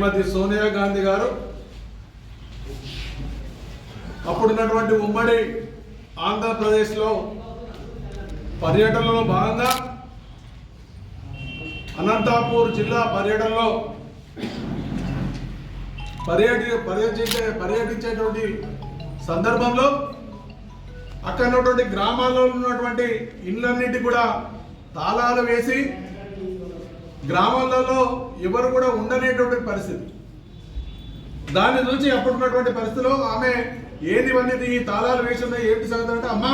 శ్రీమతి సోనియా గాంధీ గారు అప్పుడున్నటువంటి ఉమ్మడి ఆంధ్రప్రదేశ్లో పర్యటనలో భాగంగా అనంతపూర్ జిల్లా పర్యటనలో పర్యటి పర్యటించే పర్యటించేటువంటి సందర్భంలో అక్కడ ఉన్నటువంటి గ్రామాల్లో ఉన్నటువంటి ఇళ్ళన్నిటి కూడా తాళాలు వేసి గ్రామాలలో ఎవరు కూడా ఉండనేటువంటి పరిస్థితి. దాన్ని చూసి అప్పుడున్నటువంటి పరిస్థితిలో ఆమె ఏది ఇవన్నీ ఈ తాళాలు వేసి ఉన్నాయి ఏంటి సంగతి అంటే అమ్మ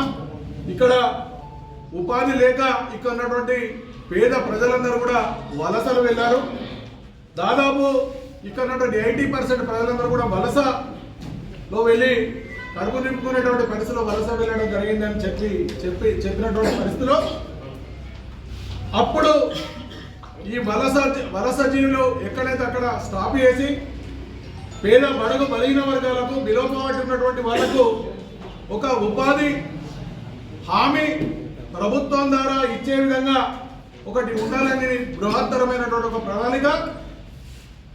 ఇక్కడ ఉపాధి లేక ఇక్కడ ఉన్నటువంటి పేద ప్రజలందరూ కూడా వలసలు వెళ్ళారు. దాదాపు ఇక్కడ ఉన్నటువంటి ఎయిటీ పర్సెంట్ ప్రజలందరూ కూడా వలసలో వెళ్ళి కడుపు నింపుకునేటువంటి పరిస్థితిలో వలస వెళ్ళడం జరిగిందని చెప్పి చెప్పి చెప్పినటువంటి పరిస్థితిలో అప్పుడు ఈ వలస వలస జీవులు ఎక్కడైతే అక్కడ స్టాప్ చేసి పేద బడుగు బలిగిన వర్గాలకు విలోపబడి ఉన్నటువంటి వాళ్ళకు ఒక ఉపాధి హామీ ప్రభుత్వం ద్వారా ఇచ్చే విధంగా ఒకటి ఉండాలని బృహత్తరమైనటువంటి ఒక ప్రణాళిక.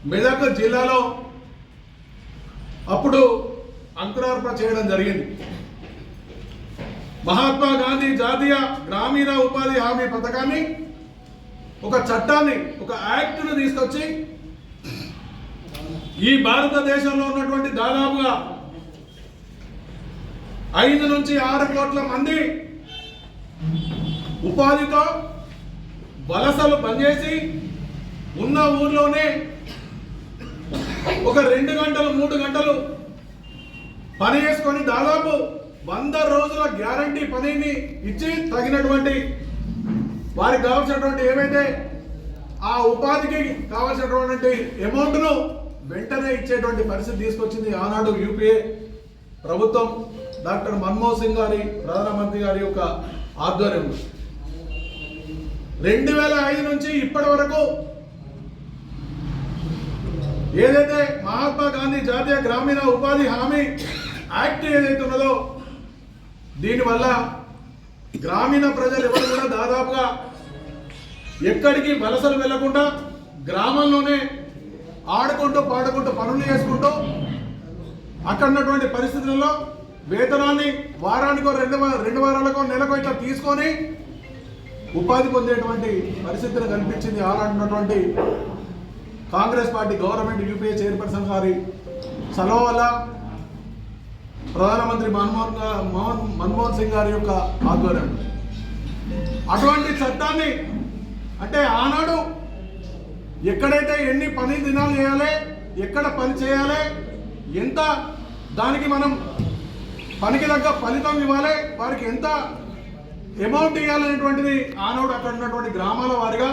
మెదక్ జిల్లాలో అప్పుడు అంకురార్పణ చేయడం జరిగింది. మహాత్మా గాంధీ జాతీయ గ్రామీణ ఉపాధి హామీ పథకాన్ని ఒక చట్టాన్ని ఒక యాక్ట్ను తీసుకొచ్చి ఈ భారతదేశంలో ఉన్నటువంటి దాదాపుగా ఐదు నుంచి ఆరు కోట్ల మంది ఉపాధితో వలసలు పనిచేసి ఉన్న ఊర్లోనే ఒక రెండు గంటలు మూడు గంటలు పని చేసుకొని దాదాపు వంద రోజుల గ్యారంటీ పనిని ఇచ్చి తగినటువంటి వారికి కావాల్సినటువంటి ఏవైతే ఆ ఉపాధికి కావాల్సినటువంటి అమౌంట్ను వెంటనే ఇచ్చేటువంటి పరిస్థితి తీసుకొచ్చింది ఆనాడు యూపీఏ ప్రభుత్వం డాక్టర్ మన్మోహన్ సింగ్ గారి ప్రధానమంత్రి గారి యొక్క ఆధ్వర్యంలో. రెండు వేల ఐదు నుంచి ఇప్పటి వరకు ఏదైతే మహాత్మా గాంధీ జాతీయ గ్రామీణ ఉపాధి హామీ యాక్ట్ ఏదైతే ఉన్నదో దీనివల్ల గ్రామీణ ప్రజలు ఎవరు కూడా దాదాపుగా ఎక్కడికి వలసలు వెళ్ళకుండా గ్రామంలోనే ఆడుకుంటూ పాడుకుంటూ పనులు చేసుకుంటూ అక్కడ ఉన్నటువంటి వేతనాన్ని వారానికో రెండు రెండు వారాలకో నెలకో ఇట్లా తీసుకొని ఉపాధి పొందేటువంటి పరిస్థితులు కనిపించింది. ఆనాడున్నటువంటి Congress party government UPA chairperson గారి సెలవు వల్ల ప్రధానమంత్రి మన్మోహన్ మోహన్ మన్మోహన్ సింగ్ గారి యొక్క ఆధ్వర్యం. అటువంటి చట్టాన్ని అంటే ఆనాడు ఎక్కడైతే ఎన్ని పని దినాలు చేయాలి ఎక్కడ పని చేయాలి ఎంత దానికి మనం పనికి తగ్గ ఫలితం ఇవ్వాలి వారికి ఎంత అమౌంట్ ఇవ్వాలనేటువంటిది ఆనాడు అక్కడ ఉన్నటువంటి గ్రామాల వారిగా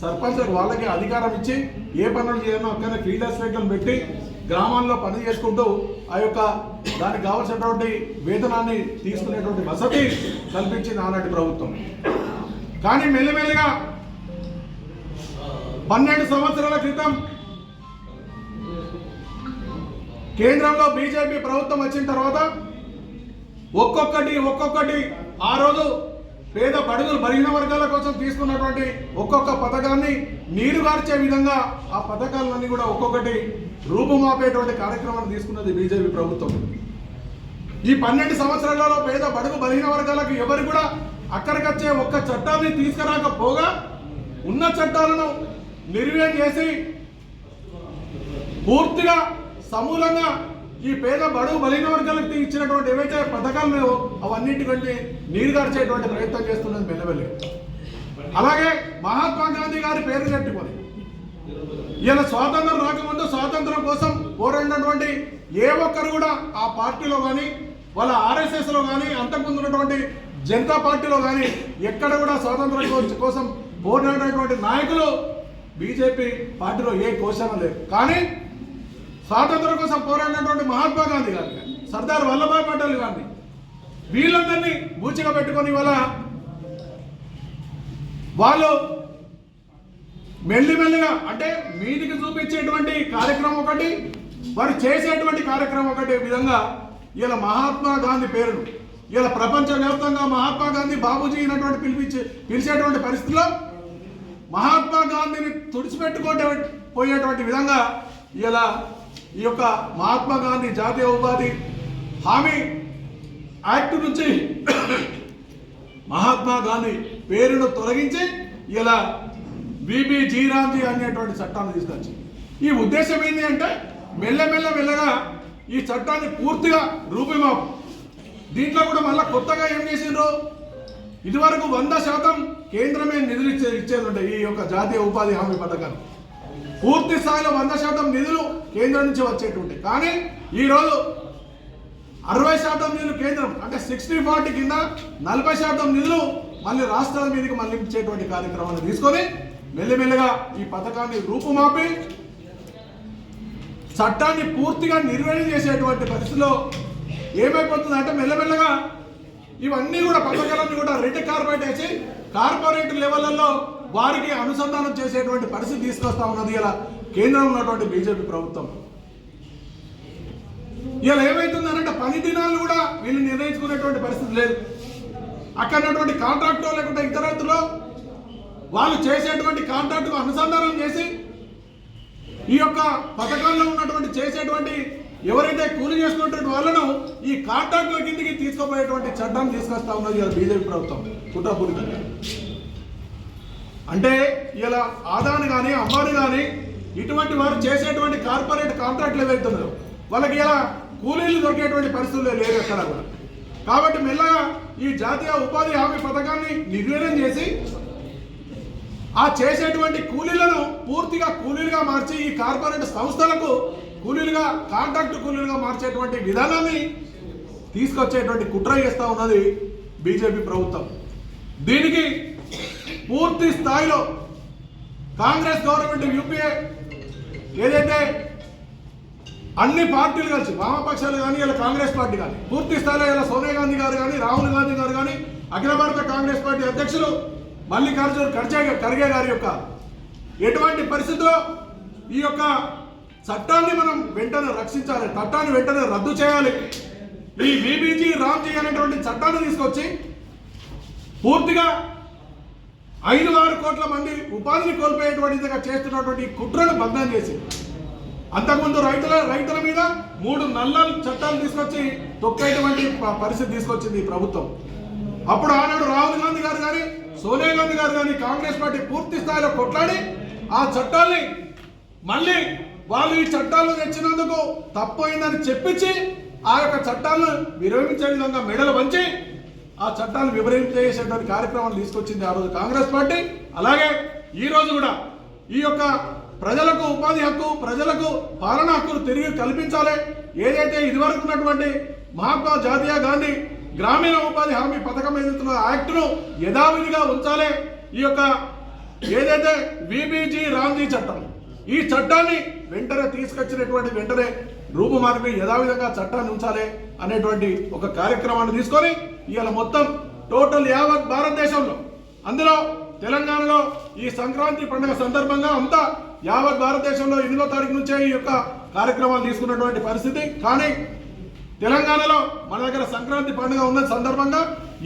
సర్పంచ్ వాళ్ళకి అధికారం ఇచ్చి ఏ పనులు చేయాలో అక్కడ ఫీల్డర్స్ రేట్లను పెట్టి గ్రామాల్లో పని చేసుకుంటూ ఆ యొక్క దానికి కావాల్సినటువంటి వేతనాన్ని తీసుకునేటువంటి వసతి కల్పించింది ఆనాటి ప్రభుత్వం. కానీ మెల్లిమెల్లిగా పన్నెండు సంవత్సరాల క్రితం కేంద్రంలో బీజేపీ ప్రభుత్వం వచ్చిన తర్వాత ఒక్కొక్కటి ఒక్కొక్కటి ఆ రోజు పేద బడుగులు బలిగిన వర్గాల కోసం తీసుకున్నటువంటి ఒక్కొక్క పథకాన్ని నీరుగార్చే విధంగా ఆ పథకాలన్నీ కూడా ఒక్కొక్కటి రూపుమాపేటువంటి కార్యక్రమాన్ని తీసుకున్నది బీజేపీ ప్రభుత్వం. ఈ పన్నెండు సంవత్సరాలలో పేద బడుగు బలహీన వర్గాలకు ఎవరు కూడా అక్కడికొచ్చే ఒక్క చట్టాన్ని తీసుకురాకపోగా ఉన్న చట్టాలను నిర్వీర్యం చేసి పూర్తిగా సమూలంగా ఈ పేద బడుగు బలిన వర్గాలకు ఇచ్చినటువంటి ఏవైతే పథకాలు లేవో అవన్నిటికంటే నీరుగార్చేటువంటి ప్రయత్నం చేస్తున్నది మెల్లమెల్లి. అలాగే మహాత్మా గాంధీ గారి పేరు కట్టుకొని ఈయన స్వాతంత్రం రాకముందు స్వాతంత్రం కోసం పోరాడినటువంటి ఏ ఒక్కరు కూడా ఆ పార్టీలో కానీ వాళ్ళ ఆర్ఎస్ఎస్లో కానీ అంతకుముందు ఉన్నటువంటి జనతా పార్టీలో కానీ ఎక్కడ కూడా స్వాతంత్రం కోసం పోరాడినటువంటి నాయకులు బీజేపీ పార్టీలో ఏ కోశం లేదు. కానీ స్వాతంత్రం కోసం పోరాడినటువంటి మహాత్మా గాంధీ గారు సర్దార్ వల్లభాయ్ పటేల్ గారిని వీళ్ళందరినీ బూచిగా పెట్టుకొని ఇవాళ వాళ్ళు మెల్లిమెల్లిగా అంటే మీదికి చూపించేటువంటి కార్యక్రమం ఒకటి వారు చేసేటువంటి కార్యక్రమం ఒకటి విధంగా ఇలా మహాత్మా గాంధీ పేరును ఇలా ప్రపంచవ్యాప్తంగా మహాత్మా గాంధీ బాబూజీ అయినటువంటి పిలిపించే పిలిచేటువంటి పరిస్థితిలో మహాత్మా గాంధీని తుడిచిపెట్టుకోటే పోయేటువంటి విధంగా ఇలా ఈ యొక్క మహాత్మా గాంధీ జాతీయ ఉపాధి హామీ యాక్ట్ నుంచి మహాత్మా గాంధీ పేరును తొలగించి ఇలా బీబీ జీరాంజీ అనేటువంటి చట్టాన్ని తీసుకొచ్చి. ఈ ఉద్దేశం ఏంటి అంటే మెల్లమెల్ల మెల్లగా ఈ చట్టాన్ని పూర్తిగా రూపుమాపు. దీంట్లో కూడా మళ్ళీ కొత్తగా ఏం చేసిండ్రు? ఇదివరకు వంద శాతం కేంద్రమే నిధులు ఇచ్చే ఇచ్చేది ఉంటాయి ఈ యొక్క జాతీయ ఉపాధి హామీ పథకాన్ని పూర్తి స్థాయిలో వంద శాతం నిధులు కేంద్రం నుంచి వచ్చేటుంటాయి కానీ ఈరోజు అరవై శాతం నిధులు కేంద్రం అంటే సిక్స్టీ ఫార్టీ కింద నలభై శాతం నిధులు మళ్ళీ రాష్ట్రాల మీదకి మళ్ళించేటువంటి కార్యక్రమాన్ని తీసుకొని మెల్లిమెల్లిగా ఈ పథకాన్ని రూపుమాపి చట్టాన్ని పూర్తిగా నిర్వహణ చేసేటువంటి పరిస్థితిలో ఏమైపోతుంది అంటే మెల్లమెల్లగా ఇవన్నీ కూడా పథకాలన్నీ కూడా రెడ్ కార్పెట్ వేసి కార్పొరేట్ లెవెల్లో వారికి అనుసంధానం చేసేటువంటి పరిస్థితి తీసుకొస్తా ఉన్నది. ఇలా కేంద్రంలో ఉన్నటువంటి బీజేపీ ప్రభుత్వం. ఇలా ఏమైతుందనంటే పని దినాలు కూడా వీళ్ళు నిర్ణయించుకునేటువంటి పరిస్థితి లేదు. అక్కడటువంటి ఉన్నటువంటి కాంట్రాక్టు లేకుంటే ఇతరత్తులో వాళ్ళు చేసేటువంటి కాంట్రాక్టుకు అనుసంధానం చేసి ఈ యొక్క పథకాల్లో ఉన్నటువంటి చేసేటువంటి ఎవరైతే కూలి చేసుకున్నటువంటి వాళ్ళను ఈ కాంట్రాక్టుల కిందికి తీసుకుపోయేటువంటి చట్టం తీసుకొస్తా ఉన్నది బీజేపీ ప్రభుత్వం. కుట్రపూరితంగా అంటే ఇలా ఆదాని కానీ అమ్మాని కానీ ఇటువంటి వారు చేసేటువంటి కార్పొరేట్ కాంట్రాక్ట్లు ఏవైతున్నాయో వాళ్ళకి ఇలా కూలీలు దొరికేటువంటి పరిస్థితులు లేవు ఎక్కడ కూడా. కాబట్టి మెల్లగా ఈ జాతీయ ఉపాధి హామీ పథకాన్ని నిర్వీర్యం చేసి ఆ చేసేటువంటి కూలీలను పూర్తిగా కూలీలుగా మార్చి ఈ కార్పొరేట్ సంస్థలకు కూలీలుగా కాంట్రాక్ట్ కూలీలుగా మార్చేటువంటి విధానాన్ని తీసుకొచ్చేటువంటి కుట్ర చేస్తూ ఉన్నది బీజేపీ ప్రభుత్వం. దీనికి పూర్తి స్థాయిలో కాంగ్రెస్ గవర్నమెంట్ యూపీఏ ఏదైతే అన్ని పార్టీలు కలిసి వామపక్షాలు కానీ ఇలా కాంగ్రెస్ పార్టీ కానీ పూర్తి స్థాయిలో ఇలా సోనియా గాంధీ గారు కానీ రాహుల్ గాంధీ గారు కానీ అఖిల భారత కాంగ్రెస్ పార్టీ అధ్యక్షులు మల్లికార్జున ఖర్గే ఖర్గే గారి యొక్క ఎటువంటి పరిస్థితుల్లో ఈ యొక్క చట్టాన్ని మనం వెంటనే రక్షించాలి చట్టాన్ని వెంటనే రద్దు చేయాలి? ఈ బీబీజీ రామ్జీ అనేటువంటి చట్టాన్ని తీసుకొచ్చి పూర్తిగా ఐదు ఆరు కోట్ల మంది ఉపాధిని కోల్పోయేటువంటిదిగా చేస్తున్నటువంటి కుట్రను భగ్నం చేసి అంతకుముందు రైతుల రైతుల మీద మూడు నల్ల చట్టాలు తీసుకొచ్చి తొక్కేటువంటి పరిస్థితి తీసుకొచ్చింది ఈ ప్రభుత్వం. అప్పుడు ఆనాడు రాహుల్ గాంధీ గారు కానీ సోనియా గాంధీ గారు కానీ కాంగ్రెస్ పార్టీ పూర్తి స్థాయిలో కొట్లాడి ఆ చట్టాల్ని మళ్ళీ వాళ్ళు ఈ చట్టాలు తెచ్చినందుకు తప్పు అయిందని చెప్పించి ఆ యొక్క చట్టాలను విరమించే విధంగా మెడలు వంచి ఆ చట్టాన్ని వివరించేసేటువంటి కార్యక్రమాలు తీసుకొచ్చింది ఆ రోజు కాంగ్రెస్ పార్టీ. అలాగే ఈ రోజు కూడా ఈ యొక్క ప్రజలకు ఉపాధి హక్కు ప్రజలకు పాలన హక్కులు తిరిగి కల్పించాలి. ఏదైతే ఇదివరకు ఉన్నటువంటి మహాత్మా జాతీయ గాంధీ గ్రామీణ ఉపాధి హామీ పథకం ఏదైతున్న యాక్ట్ను యథావిధిగా ఉంచాలి. ఈ యొక్క ఏదైతే విబీజీ రామ్జీ చట్టం ఈ చట్టాన్ని వెంటనే తీసుకొచ్చినటువంటి వెంటనే రూపుమార్పి యథావిధంగా చట్టాన్ని ఉంచాలి అనేటువంటి ఒక కార్యక్రమాన్ని తీసుకొని ఇవాళ మొత్తం టోటల్ యావత్ భారతదేశంలో అందులో తెలంగాణలో ఈ సంక్రాంతి పండుగ సందర్భంగా అంతా యావత్ భారతదేశంలో ఎనిమిదో తారీఖు నుంచే ఈ యొక్క కార్యక్రమాలు తీసుకున్నటువంటి పరిస్థితి. కానీ తెలంగాణలో మన దగ్గర సంక్రాంతి పండుగ ఉన్న సందర్భంగా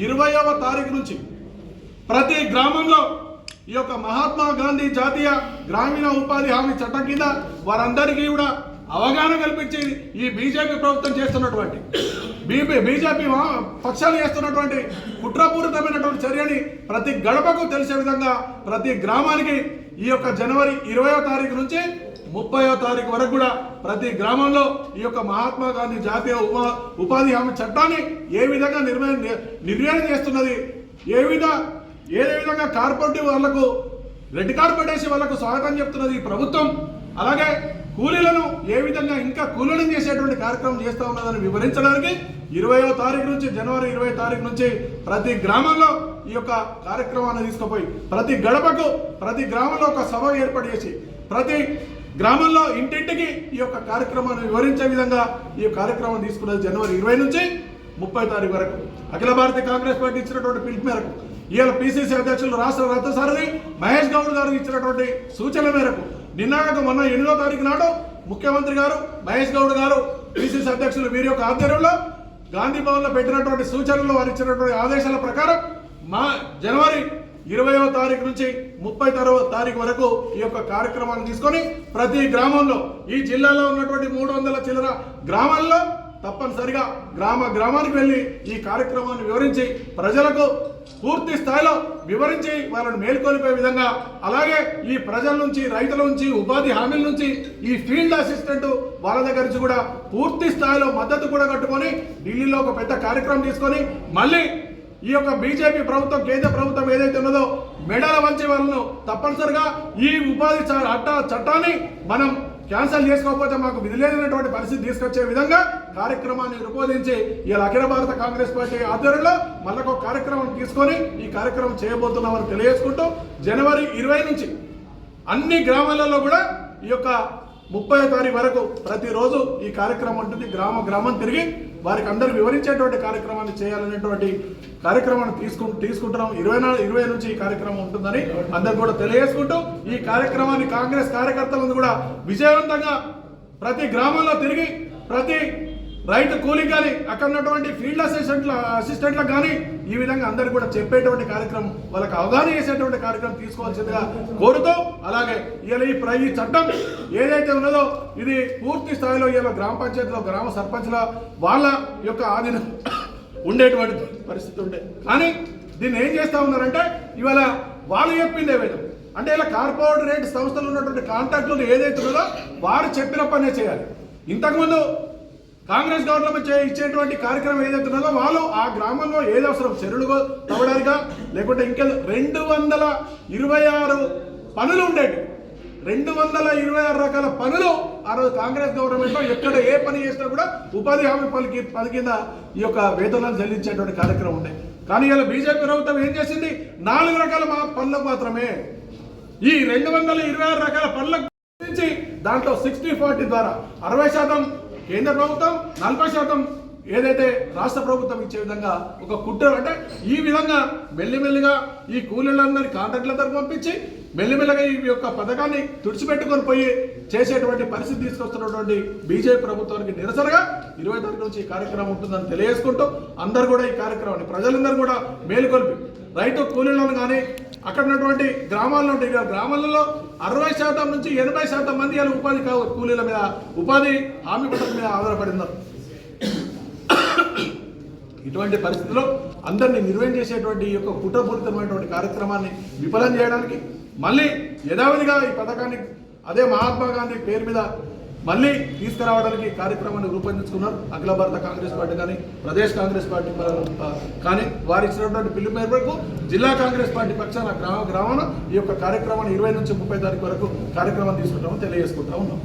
ఇరవయవ తారీఖు నుంచి ప్రతి గ్రామంలో ఈ యొక్క మహాత్మా గాంధీ జాతీయ గ్రామీణ ఉపాధి హామీ చట్టం కింద వారందరికీ కూడా అవగాహన కల్పించి ఈ బీజేపీ ప్రభుత్వం చేస్తున్నటువంటి బీపీ బీజేపీ పక్షాలు చేస్తున్నటువంటి కుట్రపూరితమైనటువంటి చర్యని ప్రతి గడపకు తెలిసే విధంగా ప్రతి గ్రామానికి ఈ యొక్క జనవరి ఇరవయో తారీఖు నుంచి ముప్పయో తారీఖు వరకు కూడా ప్రతి గ్రామంలో ఈ యొక్క మహాత్మా గాంధీ జాతీయ ఉపా ఉపాధి హామీ చట్టాన్ని ఏ విధంగా నిర్వహణ నిర్వహణ చేస్తున్నది ఏ విధ ఏ విధంగా కార్పొరేటివ్ వాళ్ళకు రెడ్ కార్పొరేషన్ వేసి వాళ్ళకు స్వాగతం చెప్తున్నది ఈ ప్రభుత్వం. అలాగే కూలీలను ఏ విధంగా ఇంకా కూలీలను చేసేటువంటి కార్యక్రమం చేస్తా ఉన్నదని వివరించడానికి ఇరవయో తారీఖు నుంచి జనవరి ఇరవై తారీఖు నుంచి ప్రతి గ్రామంలో ఈ యొక్క కార్యక్రమాన్ని తీసుకుపోయి ప్రతి గడపకు ప్రతి గ్రామంలో ఒక సభ ఏర్పాటు చేసి ప్రతి గ్రామంలో ఇంటింటికి ఈ యొక్క కార్యక్రమాన్ని వివరించే విధంగా ఈ కార్యక్రమం తీసుకున్నది జనవరి ఇరవై నుంచి ముప్పై తారీఖు వరకు. అఖిల భారతీయ కాంగ్రెస్ పార్టీ ఇచ్చినటువంటి పిలుపు మేరకు ఇవాళ పిసిసి అధ్యక్షులు రాష్ట్ర రథసారథి మహేష్ గౌడ్ గారు ఇచ్చినటువంటి సూచన మేరకు నిన్నాక మొన్న ఎనిమిదో తారీఖు నాడు ముఖ్యమంత్రి గారు మహేష్ గౌడ్ గారు పిసిసి అధ్యక్షులు వీరి యొక్క ఆధ్వర్యంలో గాంధీ భవన్లో పెట్టినటువంటి సూచనలు వారు ఇచ్చినటువంటి ఆదేశాల ప్రకారం మా జనవరి ఇరవయో తారీఖు నుంచి ముప్పై తారీఖు వరకు ఈ యొక్క కార్యక్రమాన్ని తీసుకొని ప్రతి గ్రామంలో ఈ జిల్లాలో ఉన్నటువంటి మూడు వందల చిల్లర గ్రామాల్లో తప్పనిసరిగా గ్రామ గ్రామానికి వెళ్ళి ఈ కార్యక్రమాన్ని వివరించి ప్రజలకు పూర్తి స్థాయిలో వివరించి వాళ్ళని మేల్కొల్పే విధంగా అలాగే ఈ ప్రజల నుంచి రైతుల నుంచి ఉపాధి హామీల నుంచి ఈ ఫీల్డ్ అసిస్టెంట్ వాళ్ళ దగ్గర నుంచి కూడా పూర్తి స్థాయిలో మద్దతు కూడా కట్టుకొని ఢిల్లీలో ఒక పెద్ద కార్యక్రమం తీసుకొని మళ్ళీ ఈ యొక్క బీజేపీ ప్రభుత్వం కేంద్ర ప్రభుత్వం ఏదైతే ఉన్నదో మెడల వంచి వాళ్ళను తప్పనిసరిగా ఈ ఉపాధి చట్ట చట్టాన్ని మనం క్యాన్సిల్ చేసుకోకపోతే మాకు విధిలేనటువంటి పరిస్థితి తీసుకొచ్చే విధంగా కార్యక్రమాన్ని రూపొందించి ఇలా అఖిల భారత కాంగ్రెస్ పార్టీ ఆధ్వర్యంలో మళ్ళొక కార్యక్రమం తీసుకొని ఈ కార్యక్రమం చేయబోతున్నామని తెలియజేసుకుంటూ జనవరి ఇరవై నుంచి అన్ని గ్రామాలలో కూడా ఈ యొక్క ముప్పై తారీఖు వరకు ప్రతిరోజు ఈ కార్యక్రమం ఉంటుంది. గ్రామ గ్రామం తిరిగి వారికి అందరికి వివరించేటువంటి కార్యక్రమాన్ని చేయాలనేటువంటి కార్యక్రమాన్ని తీసుకు తీసుకుంటున్నాం. ఇరవై నాలుగు ఇరవై నుంచి ఈ కార్యక్రమం ఉంటుందని అందరు కూడా తెలియజేసుకుంటూ ఈ కార్యక్రమాన్ని కాంగ్రెస్ కార్యకర్తలను కూడా విజయవంతంగా ప్రతి గ్రామంలో తిరిగి ప్రతి రైతు కూలీ కానీ అక్కడ ఉన్నటువంటి ఫీల్డ్ అసిస్టెంట్ల అసిస్టెంట్లకు కానీ ఈ విధంగా అందరు కూడా చెప్పేటువంటి కార్యక్రమం వాళ్ళకి అవగాహన చేసేటువంటి కార్యక్రమం తీసుకోవాల్సిందిగా కోరుతూ అలాగే ఇలా ఈ ప్రై ఈ చట్టం ఏదైతే ఉన్నదో ఇది పూర్తి స్థాయిలో ఇలా గ్రామ పంచాయతీలో గ్రామ సర్పంచ్ల వాళ్ళ యొక్క ఆధీనం ఉండేటువంటి పరిస్థితి ఉండే. కానీ దీన్ని ఏం చేస్తా ఉన్నారంటే ఇవాళ వాళ్ళు చెప్పింది ఏవైనా అంటే ఇలా కార్పొరేట్ సంస్థలు ఉన్నటువంటి కాంట్రాక్టులు ఏదైతే ఉన్నదో వారు చెప్పిన పనే చేయాలి. ఇంతకుముందు కాంగ్రెస్ గవర్నమెంట్ చే- ఇచ్చేటువంటి కార్యక్రమం ఏదైతే ఉన్నదో వాళ్ళు ఆ గ్రామంలో ఏది అవసరం? చెరువులు తవ్వడానికా? లేకుంటే ఇంకా రెండు వందల ఇరవై ఆరు పనులు ఉండేవి రెండు వందల ఇరవై ఆరు రకాల పనులు ఆ రోజు కాంగ్రెస్ గవర్నమెంట్లో ఎక్కడ ఏ పని చేసినా కూడా ఉపాధి హామీ పలికి పని కింద ఈ యొక్క వేతనాలు చెల్లించేటువంటి కార్యక్రమం ఉండే. కానీ ఇలా బీజేపీ ప్రభుత్వం ఏం చేసింది? నాలుగు రకాల మా- పనులకు మాత్రమే ఈ రెండు వందల ఇరవై ఆరు రకాల పనులకు దాంట్లో సిక్స్టీ ఫార్టీ ద్వారా అరవై శాతం కేంద్ర ప్రభుత్వం నలభై శాతం ఏదైతే రాష్ట్ర ప్రభుత్వం ఇచ్చే విధంగా ఒక కుట్ర అంటే ఈ విధంగా మెల్లిమెల్లిగా ఈ కూలీలందరినీ కాంట్రాక్టుల తరపు పంపించి మెల్లిమెల్లిగా ఈ యొక్క పథకాన్ని తుడిచిపెట్టుకొని పోయి చేసేటువంటి పరిస్థితి తీసుకొస్తున్నటువంటి బీజేపీ ప్రభుత్వానికి నిరసనగా ఇరవై తారీఖు నుంచి ఈ కార్యక్రమం ఉంటుందని తెలియజేసుకుంటూ అందరు కూడా ఈ కార్యక్రమాన్ని ప్రజలందరూ కూడా మేలుకొల్పి రైతు కూలీలను కానీ అక్కడ ఉన్నటువంటి గ్రామాల్లో ఉంటాయి గ్రామాలలో అరవై శాతం నుంచి ఎనభై శాతం మంది ఇలా ఉపాధి కావు కూలీల మీద ఉపాధి హామీ పథకం మీద ఆధారపడి ఉన్నారు. ఇటువంటి పరిస్థితిలో అందరినీ నిర్వహణ చేసేటువంటి ఈ యొక్క కుట్రపూరితమైనటువంటి కార్యక్రమాన్ని విఫలం చేయడానికి మళ్ళీ యథావిధిగా ఈ పథకాన్ని అదే మహాత్మా గాంధీ పేరు మీద మళ్ళీ తీసుకురావడానికి కార్యక్రమాన్ని రూపొందించుకున్నారు అఖిల భారత కాంగ్రెస్ పార్టీ కానీ ప్రదేశ్ కాంగ్రెస్ పార్టీ కానీ వారు ఇచ్చినటువంటి పిలుపు మేరకు జిల్లా కాంగ్రెస్ పార్టీ పక్షాన గ్రామ గ్రామాన ఈ యొక్క కార్యక్రమాన్ని ఇరవై నుంచి ముప్పై తారీఖు వరకు కార్యక్రమం తీసుకుంటామని తెలియజేసుకుంటా ఉన్నాం.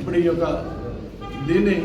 ఇప్పుడు ఈ యొక్క దీన్ని